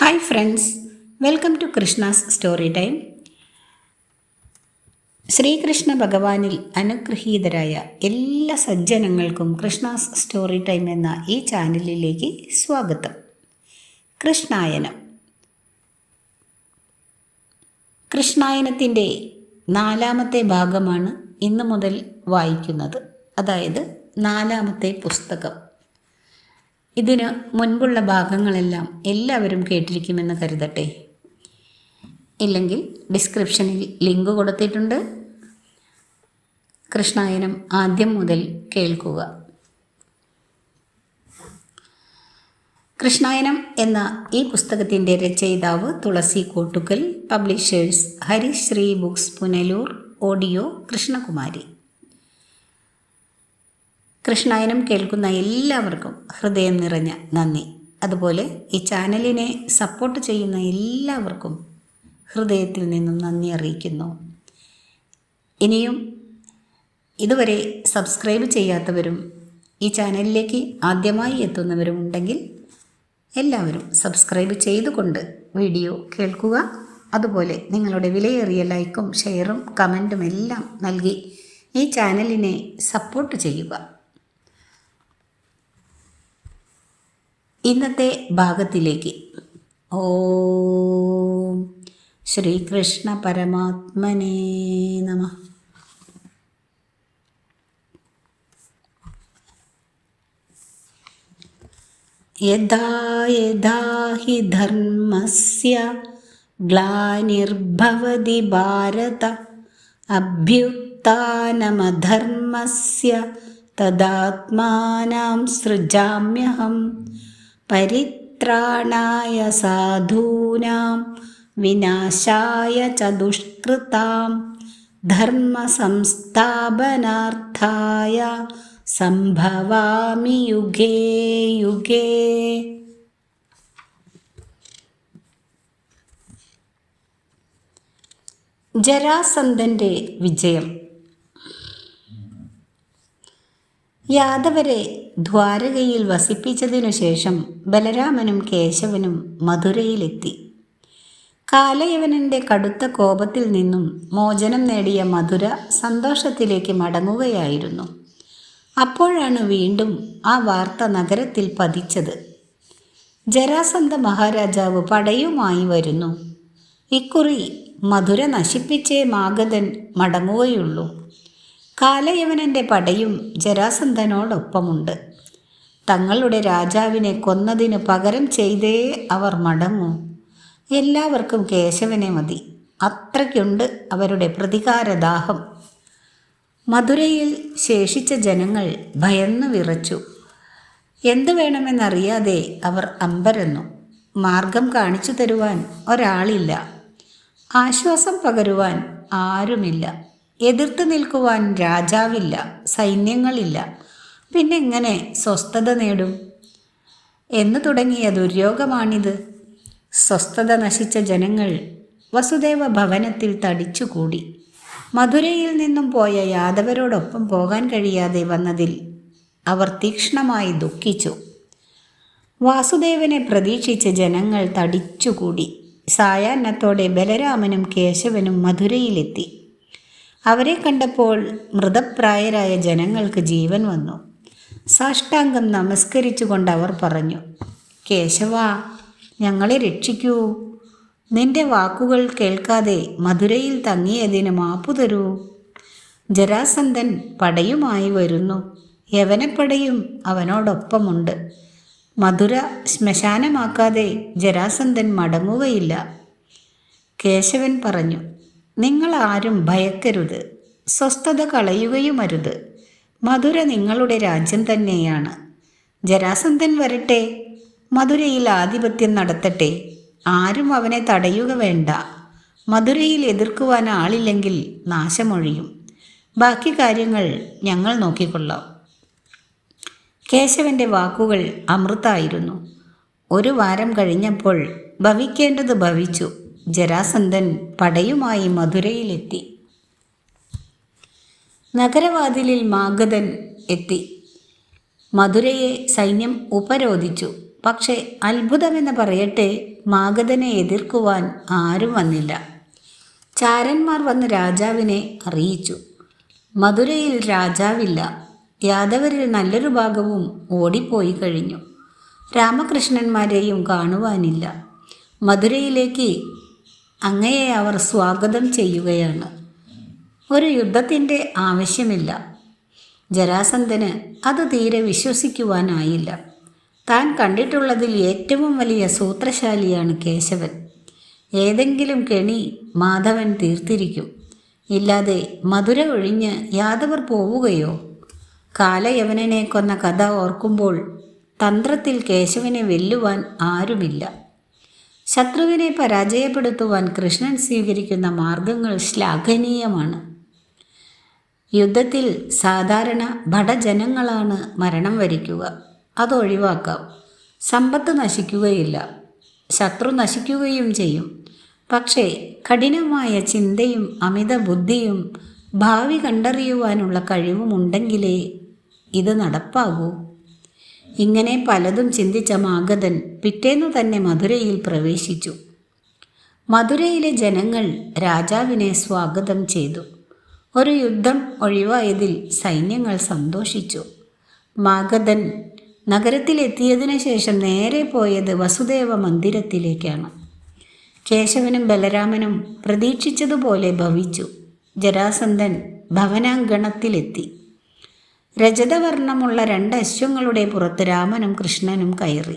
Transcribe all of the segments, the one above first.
Hi friends welcome to Krishna's story time Sreekrishna ഭഗവാനിൽ അനുഗ്രഹീതരായ എല്ലാ സജ്ജനങ്ങൾക്കും കൃഷ്ണാസ് സ്റ്റോറി ടൈം എന്ന ഈ ചാനലിലേക്ക് സ്വാഗതം. കൃഷ്ണായനം. കൃഷ്ണായനത്തിന്റെ നാലാമത്തെ ഭാഗമാണ് ഇന്നു മുതൽ വായിക്കുന്നത്. അതായത് നാലാമത്തെ പുസ്തകം. ഇതിന് മുൻപുള്ള ഭാഗങ്ങളെല്ലാം എല്ലാവരും കേട്ടിരിക്കുമെന്ന് കരുതട്ടെ. ഇല്ലെങ്കിൽ ഡിസ്ക്രിപ്ഷനിൽ ലിങ്ക് കൊടുത്തിട്ടുണ്ട്. കൃഷ്ണായനം ആദ്യം മുതൽ കേൾക്കുക. കൃഷ്ണായനം എന്ന ഈ പുസ്തകത്തിന്റെ രചയിതാവ് Thulasi Kottukkal publishers Harisree books Punalur audio Krishnakumari. Krishnayanam കേൾക്കുന്ന എല്ലാവർക്കും ഹൃദയം നിറഞ്ഞ നന്ദി. അതുപോലെ ഈ ചാനലിനെ സപ്പോർട്ട് ചെയ്യുന്ന എല്ലാവർക്കും ഹൃദയത്തിൽ നിന്നും നന്ദി അറിയിക്കുന്നു. ഇനിയും ഇതുവരെ സബ്സ്ക്രൈബ് ചെയ്യാത്തവരും ഈ ചാനലിലേക്ക് ആദ്യമായി എത്തുന്നവരും ഉണ്ടെങ്കിൽ എല്ലാവരും സബ്സ്ക്രൈബ് ചെയ്തുകൊണ്ട് വീഡിയോ കേൾക്കുക. അതുപോലെ നിങ്ങളുടെ വിലയേറിയ ലൈക്കും ഷെയറും കമന്റും എല്ലാം നൽകി ഈ ചാനലിനെ സപ്പോർട്ട് ചെയ്യുക. ഇന്നത്തെ ഭാഗത്തിലേക്ക്. ഓം ശ്രീകൃഷ്ണ പരമാത്മനേ നമ. യഥാ യഥാ ഹി ധർമ്മസ്യ ഗ്ലാനിർഭവതി ഭാരത അഭ്യുത്ഥാനമധർമ്മസ്യ തദാത്മാനാം സൃജാമ്യഹം. പരിത്രാണായ സാധൂനാം വിനാശായ ച ദുഷ്കൃതാം ധർമ്മസംസ്ഥാപനാർത്ഥായ സംഭവാമി യുഗേ യുഗേ. ജരാസന്ധന്റെ വിജയം. യാദവരെ ദ്വാരകയിൽ വസിപ്പിച്ചതിനു ശേഷം ബലരാമനും കേശവനും മധുരയിലെത്തി. കാലയവനന്റെ കടുത്ത കോപത്തിൽ നിന്നും മോചനം നേടിയ മധുര സന്തോഷത്തിലേക്ക് മടങ്ങുകയായിരുന്നു. അപ്പോഴാണ് വീണ്ടും ആ വാർത്ത നഗരത്തിൽ പതിച്ചത്. ജരാസന്ധ മഹാരാജാവ് പടയുമായി വരുന്നു. ഇക്കുറി മധുര നശിപ്പിച്ചേ മാഗതൻ മടങ്ങുകയുള്ളൂ. കാലയവനന്റെ പടയും ജരാസന്ധനോടൊപ്പമുണ്ട്. തങ്ങളുടെ രാജാവിനെ കൊന്നതിന് പകരം ചെയ്തേ അവർ മടങ്ങൂ. എല്ലാവർക്കും കേശവനെ മതി. അത്രയ്ക്കുണ്ട് അവരുടെ പ്രതികാരദാഹം. മധുരയിൽ ശേഷിച്ച ജനങ്ങൾ ഭയന്നു വിറച്ചു. എന്തു വേണമെന്നറിയാതെ അവർ അമ്പരന്നു. മാർഗം കാണിച്ചു തരുവാൻ ഒരാളില്ല. ആശ്വാസം പകരുവാൻ ആരുമില്ല. എതിർത്ത് നിൽക്കുവാൻ രാജാവില്ല സൈന്യങ്ങളില്ല. പിന്നെ എങ്ങനെ സ്വസ്ഥത നേടും? എന്ന് തുടങ്ങിയ ദുര്യോഗമാണിത്. സ്വസ്ഥത നശിച്ച ജനങ്ങൾ വസുദേവ ഭവനത്തിൽ തടിച്ചുകൂടി. മധുരയിൽ നിന്നും പോയ യാദവരോടൊപ്പം പോകാൻ കഴിയാതെ വന്നതിൽ അവർ തീക്ഷ്ണമായി ദുഃഖിച്ചു. വാസുദേവനെ പ്രതീക്ഷിച്ച് ജനങ്ങൾ തടിച്ചുകൂടി. സായാഹ്നത്തോടെ ബലരാമനും കേശവനും മധുരയിലെത്തി. അവരെ കണ്ടപ്പോൾ മൃതപ്രായരായ ജനങ്ങൾക്ക് ജീവൻ വന്നു. സാഷ്ടാംഗം നമസ്കരിച്ചുകൊണ്ട് അവർ പറഞ്ഞു കേശവ ഞങ്ങളെ രക്ഷിക്കൂ. നിന്റെ വാക്കുകൾ കേൾക്കാതെ മധുരയിൽ തങ്ങിയതിന് മാപ്പു തരൂ. ജരാസന്ധൻ പടയുമായി വരുന്നു. യവനപ്പടയും അവനോടൊപ്പമുണ്ട്. മധുര ശ്മശാനമാക്കാതെ ജരാസന്ധൻ മടങ്ങുകയില്ല. കേശവൻ പറഞ്ഞു നിങ്ങൾ ആരും ഭയക്കരുത്. സ്വസ്ഥത കളയുകയുമരുത്. മധുര നിങ്ങളുടെ രാജ്യം തന്നെയാണ്. ജരാസന്ധൻ വരട്ടെ. മധുരയിൽ ആധിപത്യം നടത്തട്ടെ. ആരും അവനെ തടയുക വേണ്ട. മധുരയിൽ എതിർക്കുവാൻ ആളില്ലെങ്കിൽ നാശമൊഴിയും. ബാക്കി കാര്യങ്ങൾ ഞങ്ങൾ നോക്കിക്കൊള്ളാം. കേശവന്റെ വാക്കുകൾ അമൃതായിരുന്നു. ഒരു വാരം കഴിഞ്ഞപ്പോൾ ഭവിക്കേണ്ടത് ഭവിച്ചു. ജരാസന്ധൻ പടയുമായി മധുരയിലെത്തി. നഗരവാതിലിൽ മാഗധൻ എത്തി. മധുരയെ സൈന്യം ഉപരോധിച്ചു. പക്ഷേ അത്ഭുതമെന്ന് പറയട്ടെ മാഗധനെ എതിർക്കുവാൻ ആരും വന്നില്ല. ചാരന്മാർ വന്ന് രാജാവിനെ അറിയിച്ചു. മധുരയിൽ രാജാവില്ല. യാദവരിൽ നല്ലൊരു ഭാഗവും ഓടിപ്പോയി കഴിഞ്ഞു. രാമകൃഷ്ണന്മാരെയും കാണുവാനില്ല. മധുരയിലേക്ക് അങ്ങയെ അവർ സ്വാഗതം ചെയ്യുകയാണ്. ഒരു യുദ്ധത്തിന്റെ ആവശ്യമില്ല. ജരാസന്ധന് അത് തീരെ വിശ്വസിക്കുവാനായില്ല. താൻ കണ്ടിട്ടുള്ളതിൽ ഏറ്റവും വലിയ സൂത്രശാലിയാണ് കേശവൻ. ഏതെങ്കിലും കെണി മാധവൻ തീർത്തിരിക്കും. ഇല്ലാതെ മധുര ഒഴിഞ്ഞ് യാദവർ പോവുകയോ? കാലയവനെ കൊന്ന കഥ ഓർക്കുമ്പോൾ തന്ത്രത്തിൽ കേശവനെ വെല്ലുവാൻ ആരുമില്ല. ശത്രുവിനെ പരാജയപ്പെടുത്തുവാൻ കൃഷ്ണൻ സ്വീകരിക്കുന്ന മാർഗങ്ങൾ ശ്ലാഘനീയമാണ്. യുദ്ധത്തിൽ സാധാരണ ഭടജനങ്ങളാണ് മരണം വരിക്കുക. അതൊഴിവാക്കാം സമ്പത്ത് നശിക്കുകയില്ല. ശത്രു നശിക്കുകയും ചെയ്യും. പക്ഷേ കഠിനമായ ചിന്തയും അമിത ബുദ്ധിയും ഭാവി കണ്ടറിയുവാനുള്ള കഴിവുമുണ്ടെങ്കിലേ ഇത് നടപ്പാകൂ. ഇങ്ങനെ പലതും ചിന്തിച്ച മാഗധൻ പിറ്റേന്ന് തന്നെ മധുരയിൽ പ്രവേശിച്ചു. മധുരയിലെ ജനങ്ങൾ രാജാവിനെ സ്വാഗതം ചെയ്തു. ഒരു യുദ്ധം ഒഴിവായതിൽ സൈന്യങ്ങൾ സന്തോഷിച്ചു. മാഗധൻ നഗരത്തിലെത്തിയതിനു ശേഷം നേരെ പോയത് വസുദേവ മന്ദിരത്തിലേക്കാണ്. കേശവനും ബലരാമനും പ്രതീക്ഷിച്ചതുപോലെ ഭവിച്ചു. ജരാസന്ധൻ ഭവനാങ്കണത്തിലെത്തി. രജതവർണമുള്ള രണ്ട് അശ്വങ്ങളുടെ പുറത്ത് രാമനും കൃഷ്ണനും കയറി.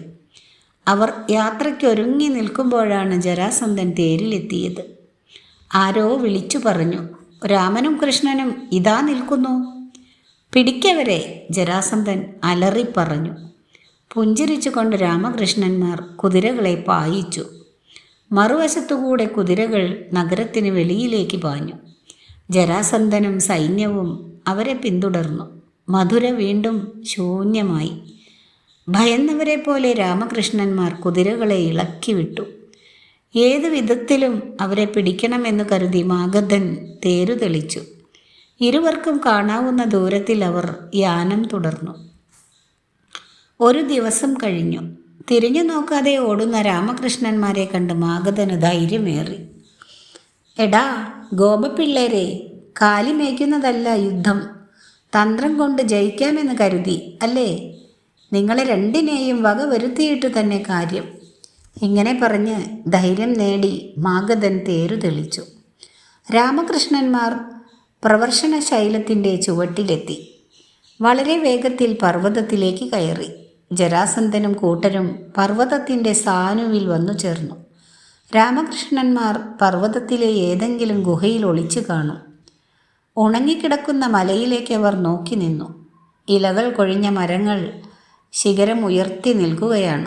അവർ യാത്രയ്ക്കൊരുങ്ങി നിൽക്കുമ്പോഴാണ് ജരാസന്ധൻ തേരിലെത്തിയത്. ആരോ വിളിച്ചു പറഞ്ഞു രാമനും കൃഷ്ണനും ഇതാ നിൽക്കുന്നു. പിടിക്കവരെ ജരാസന്ധൻ അലറി പറഞ്ഞു പുഞ്ചിരിച്ചുകൊണ്ട് രാമകൃഷ്ണന്മാർ കുതിരകളെ പായിച്ചു. മറുവശത്തുകൂടെ കുതിരകൾ നഗരത്തിന് വെളിയിലേക്ക് പാഞ്ഞു. ജരാസന്ധനും സൈന്യവും അവരെ പിന്തുടർന്നു. മധുര വീണ്ടും ശൂന്യമായി. ഭയന്നവരെ പോലെ രാമകൃഷ്ണന്മാർ കുതിരകളെ ഇളക്കി വിട്ടു ഏതു വിധത്തിലും അവരെ പിടിക്കണമെന്ന് കരുതി മാഗധൻ തേരു തെളിച്ചു ഇരുവർക്കും കാണാവുന്ന ദൂരത്തിൽ അവർ യാനം തുടർന്നു. ഒരു ദിവസം കഴിഞ്ഞു. തിരിഞ്ഞു നോക്കാതെ ഓടുന്ന രാമകൃഷ്ണന്മാരെ കണ്ട് മാഗധന് ധൈര്യമേറി. എടാ ഗോപപിള്ളേരെ കാലിമേക്കുന്നതല്ല യുദ്ധം. തന്ത്രം കൊണ്ട് ജയിക്കാമെന്ന് കരുതി അല്ലേ? നിങ്ങളെ രണ്ടിനെയും വക വരുത്തിയിട്ട് തന്നെ കാര്യം. ഇങ്ങനെ പറഞ്ഞ് ധൈര്യം നേടി മാഗധൻ തേരു തെളിച്ചു. രാമകൃഷ്ണന്മാർ പ്രവർഷണ ശൈലത്തിന്റെ ചുവട്ടിലെത്തി. വളരെ വേഗത്തിൽ പർവതത്തിലേക്ക് കയറി. ജരാസന്ധനും കൂട്ടരും പർവതത്തിന്റെ സാനുവിൽ വന്നു ചേർന്നു. രാമകൃഷ്ണന്മാർ പർവതത്തിലെ ഏതെങ്കിലും ഗുഹയിൽ ഒളിച്ചു കാണും. ഉണങ്ങിക്കിടക്കുന്ന മലയിലേക്ക് അവർ നോക്കി നിന്നു. ഇലകൾ കൊഴിഞ്ഞ മരങ്ങൾ ശിഖരം ഉയർത്തി നിൽക്കുകയാണ്.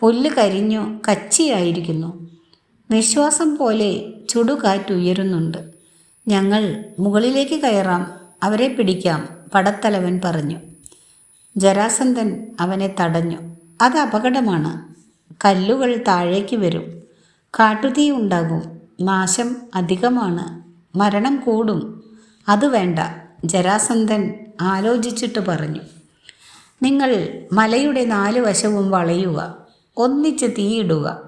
പുല്ല് കരിഞ്ഞു കച്ചിയായിരിക്കുന്നു. നിശ്വാസം പോലെ ചുടുകാറ്റുയരുന്നുണ്ട് ഞങ്ങൾ മുകളിലേക്ക് കയറാം അവരെ പിടിക്കാം പടത്തലവൻ പറഞ്ഞു. ജരാസന്ധൻ അവനെ തടഞ്ഞു. അത് അപകടമാണ്. കല്ലുകൾ താഴേക്ക് വരും. കാട്ടുതീ ഉണ്ടാകും. നാശം അധികമാണ്. മരണം കൂടും. അത് വേണ്ട. ജരാസന്ധൻ ആലോചിച്ചിട്ട് പറഞ്ഞു. നിങ്ങൾ മലയുടെ നാല് വശവും വളയുക. ഒന്നിച്ച് തീയിടുക.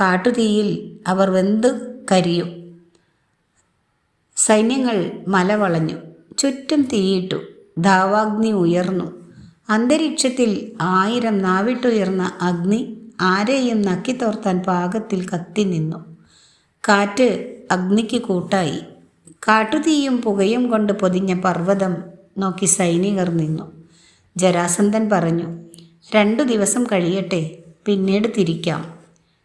കാട്ടുതീയിൽ അവർ വെന്ത് കരിയും. സൈന്യങ്ങൾ മല വളഞ്ഞു. ചുറ്റും തീയിട്ടു. ധാവാഗ്നി ഉയർന്നു. അന്തരീക്ഷത്തിൽ ആയിരം നാവിട്ടുയർന്ന അഗ്നി ആരെയും നക്കിത്തോർത്താൻ പാകത്തിൽ കത്തി നിന്നു. കാറ്റ് അഗ്നിക്ക് കൂട്ടായി. കാട്ടുതീയും പുകയും കൊണ്ട് പൊതിഞ്ഞ പർവതം നോക്കി സൈനികർ നിന്നു. ജരാസന്ധൻ പറഞ്ഞു രണ്ടു ദിവസം കഴിയട്ടെ പിന്നീട് തിരിക്കാം.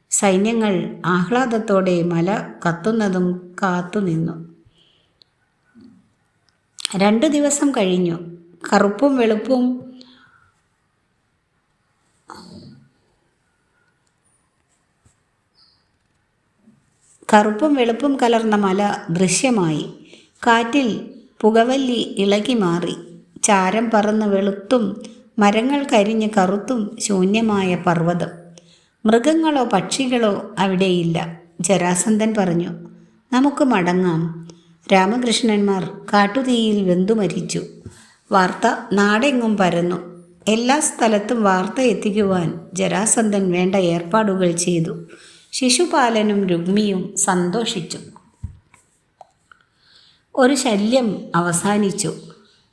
സൈന്യങ്ങൾ ആഹ്ലാദത്തോടെ മല കത്തുന്നതും കാത്തുനിന്നു രണ്ടു ദിവസം കഴിഞ്ഞു. കറുപ്പും വെളുപ്പും കറുപ്പും വെളുപ്പും കലർന്ന മല ദൃശ്യമായി. കാറ്റിൽ പുകവല്ലി ഇളകി മാറി. ചാരം പറന്ന് വെളുത്തും മരങ്ങൾ കരിഞ്ഞ് കറുത്തും ശൂന്യമായ പർവതം. മൃഗങ്ങളോ പക്ഷികളോ അവിടെയില്ല. ജരാസന്ധൻ പറഞ്ഞു നമുക്ക് മടങ്ങാം. രാമകൃഷ്ണന്മാർ കാട്ടുതീയിൽ വെന്തു മരിച്ചു. വാർത്ത നാടെങ്ങും പരന്നു. എല്ലാ സ്ഥലത്തും വാർത്ത എത്തിക്കുവാൻ ജരാസന്ധൻ വേണ്ട ഏർപ്പാടുകൾ ചെയ്തു. ശിശുപാലനും രുഗ്മിയും സന്തോഷിച്ചു. ഒരു ശല്യം അവസാനിച്ചു.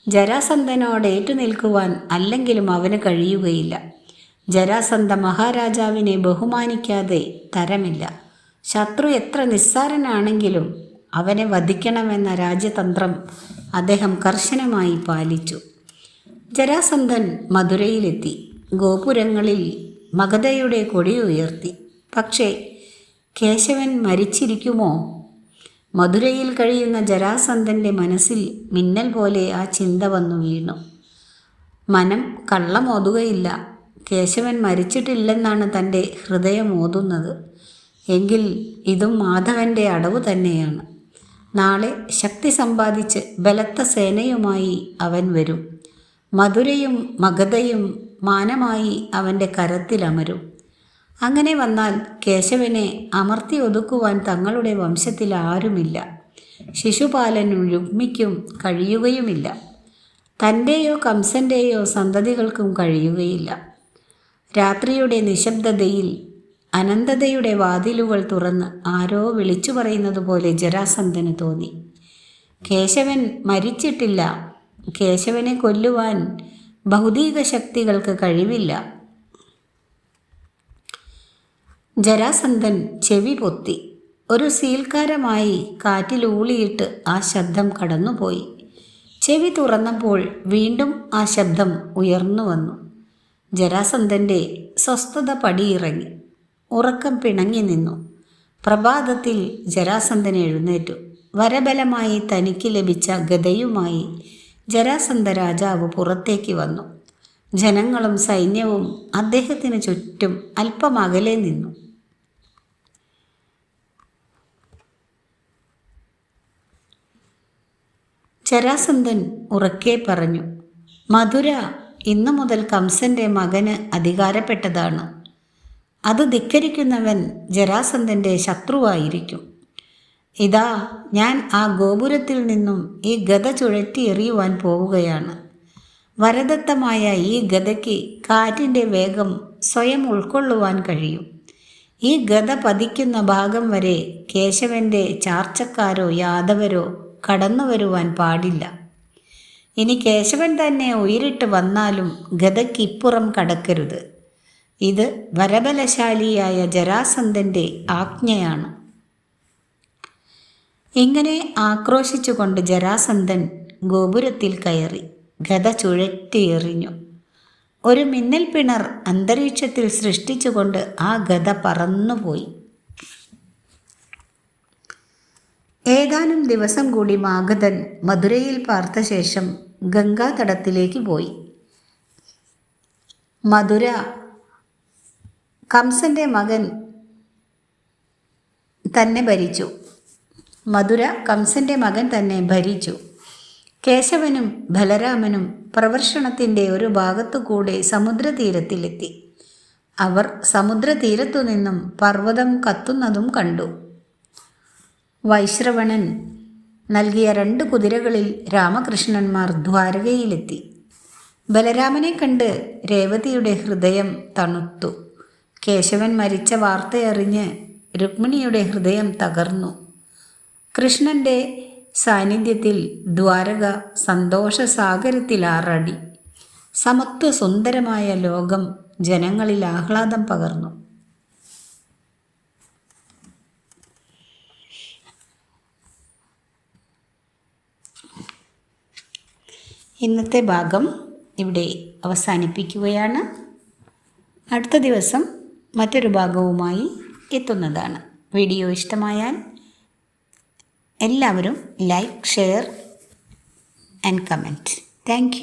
ജരാസന്ധനോട് ഏറ്റുനിൽക്കുവാൻ അല്ലെങ്കിലും അവന് കഴിയുകയില്ല. ജരാസന്ധ മഹാരാജാവിനെ ബഹുമാനിക്കാതെ തരമില്ല. ശത്രു എത്ര നിസ്സാരനാണെങ്കിലും അവനെ വധിക്കണമെന്ന രാജ്യതന്ത്രം അദ്ദേഹം കർശനമായി പാലിച്ചു. ജരാസന്ധൻ മധുരയിലെത്തി. ഗോപുരങ്ങളിൽ മഗധയുടെ കൊടി ഉയർത്തി. പക്ഷേ കേശവൻ മരിച്ചിരിക്കുമോ? മധുരയിൽ കഴിയുന്ന ജരാസന്ധന്റെ മനസ്സിൽ മിന്നൽ പോലെ ആ ചിന്ത വന്നു വീണു. മനം കള്ളമോതുകയില്ല. കേശവൻ മരിച്ചിട്ടില്ലെന്നാണ് തന്റെ ഹൃദയം ഓതുന്നത് എങ്കിൽ ഇതും മാധവന്റെ അടവ് തന്നെയാണ്. നാളെ ശക്തി സമ്പാദിച്ച് ബലത്ത സേനയുമായി അവൻ വരും. മധുരയും മഗധയും മാനമായി അവന്റെ കരത്തിലമരും. അങ്ങനെ വന്നാൽ കേശവനെ അമർത്തി ഒതുക്കുവാൻ തങ്ങളുടെ വംശത്തിൽ ആരുമില്ല. ശിശുപാലനും രുഗ്മിക്കും കഴിയുകയുമില്ല. തന്റെയോ കംസന്റെയോ സന്തതികൾക്കും കഴിയുകയില്ല. രാത്രിയുടെ നിശബ്ദതയിൽ അനന്തതയുടെ വാതിലുകൾ തുറന്ന് ആരോ വിളിച്ചു പറയുന്നത് പോലെ ജരാസന്ധന് തോന്നി. കേശവൻ മരിച്ചിട്ടില്ല. കേശവനെ കൊല്ലുവാൻ ഭൗതിക ശക്തികൾക്ക് കഴിവില്ല. ജരാസന്ധൻ ചെവി പൊത്തി. ഒരു സീൽക്കാരമായി കാറ്റിലൂളിയിട്ട് ആ ശബ്ദം കടന്നുപോയി. ചെവി തുറന്നപ്പോൾ വീണ്ടും ആ ശബ്ദം ഉയർന്നു വന്നു. ജരാസന്ധന്റെ സ്വസ്ഥത പടിയിറങ്ങി. ഉറക്കം പിണങ്ങി നിന്നു. പ്രഭാതത്തിൽ ജരാസന്ധൻ എഴുന്നേറ്റു. വരബലമായി തനിക്ക് ലഭിച്ച ഗതയുമായി ജരാസന്ധ രാജാവ് പുറത്തേക്ക് വന്നു. ജനങ്ങളും സൈന്യവും അദ്ദേഹത്തിന് ചുറ്റും അല്പം അകലെ നിന്നു. ജരാസന്ധൻ ഉറക്കെ പറഞ്ഞു മധുര ഇന്നു മുതൽ കംസന്റെ മകന് അധികാരപ്പെട്ടതാണ്. അത് ധിക്കരിക്കുന്നവൻ ജരാസന്ധന്റെ ശത്രുവായിരിക്കും. ഇതാ ഞാൻ ആ ഗോപുരത്തിൽ നിന്നും ഈ ഗത ചുഴറ്റി എറിയുവാൻ പോവുകയാണ്. വരദത്തമായ ഈ ഗതയ്ക്ക് കാറ്റിന്റെ വേഗം സ്വയം ഉൾക്കൊള്ളുവാൻ കഴിയും. ഈ ഗത പതിക്കുന്ന ഭാഗം വരെ കേശവന്റെ ചാർച്ചക്കാരോ യാദവരോ കടന്നു വരുവാൻ പാടില്ല. ഇനി കേശവൻ തന്നെ ഉയരിട്ട് വന്നാലും ഗതയ്ക്കിപ്പുറം കടക്കരുത്. ഇത് വരബലശാലിയായ ജരാസന്ധന്റെ ആജ്ഞയാണ്. ഇങ്ങനെ ആക്രോശിച്ചുകൊണ്ട് ജരാസന്ധൻ ഗോപുരത്തിൽ കയറി ഗത ചുഴറ്റിയെറിഞ്ഞു. ഒരു മിന്നൽ പിണർ അന്തരീക്ഷത്തിൽ സൃഷ്ടിച്ചുകൊണ്ട് ആ ഗത പറന്നുപോയി. ഏതാനും ദിവസം കൂടി മാഗധൻ മധുരയിൽ പാർത്ത ശേഷം ഗംഗാതടത്തിലേക്ക് പോയി. മധുര കംസന്റെ മകൻ തന്നെ ഭരിച്ചു. മധുര കംസന്റെ മകൻ തന്നെ ഭരിച്ചു. കേശവനും ബലരാമനും പ്രവർഷണത്തിന്റെ ഒരു ഭാഗത്തു കൂടെ സമുദ്രതീരത്തിലെത്തി. അവർ സമുദ്രതീരത്തു നിന്നും പർവതം കത്തുന്നതും കണ്ടു. വൈശ്രവണൻ നൽകിയ രണ്ട് കുതിരകളിൽ രാമകൃഷ്ണന്മാർ ദ്വാരകയിലെത്തി. ബലരാമനെ കണ്ട് രേവതിയുടെ ഹൃദയം തണുത്തു. കേശവൻ മരിച്ച വാർത്തയറിഞ്ഞ് രുക്മിണിയുടെ ഹൃദയം തകർന്നു. കൃഷ്ണന്റെ സാന്നിധ്യത്തിൽ ദ്വാരക സന്തോഷസാഗരത്തിലാറടി. സമത്വ സുന്ദരമായ ലോകം ജനങ്ങളിൽ ആഹ്ലാദം പകർന്നു. ഇന്നത്തെ ഭാഗം ഇവിടെ അവസാനിപ്പിക്കുകയാണ്. അടുത്ത ദിവസം മറ്റൊരു ഭാഗവുമായി എത്തുന്നതാണ്. വീഡിയോ ഇഷ്ടമായാൽ എല്ലാവരും like share and comment thank